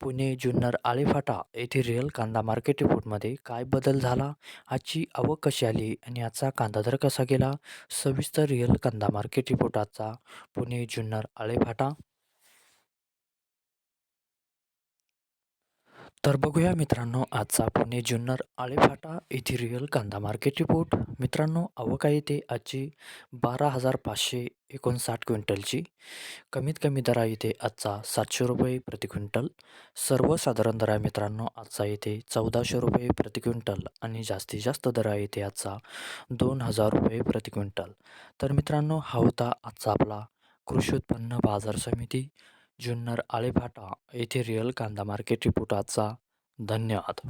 पुणे जुन्नर आळेफाटा येथे रिअल कांदा मार्केट रिपोर्टमध्ये काय बदल झाला? आजची आवक कशी आली आणि आजचा कांदा दर कसा गेला? सविस्तर रिअल कांदा मार्केट रिपोर्ट आजचा पुणे जुन्नर आळेफाटा तर बघूया मित्रांनो आजचा पुणे जुन्नर आळेफाटा इथिरियल कांदा मार्केट रिपोर्ट मित्रांनो अवका येते आजची बारा हजार पाचशे एकोणसाठ क्विंटलची. कमीत कमी दरा येते आजचा सातशे रुपये प्रति क्विंटल. सर्वसाधारण दरा मित्रांनो आजचा येथे चौदाशे रुपये प्रति क्विंटल आणि जास्तीत जास्त दरा येते आजचा दोन हजार रुपये प्रति क्विंटल. तर मित्रांनो हा होता आजचा आपला कृषी उत्पन्न बाजार समिती. जुन्नर आळेफाटा येथे रिअल कांदा मार्केट रिपोर्ट आजचा धन्यवाद.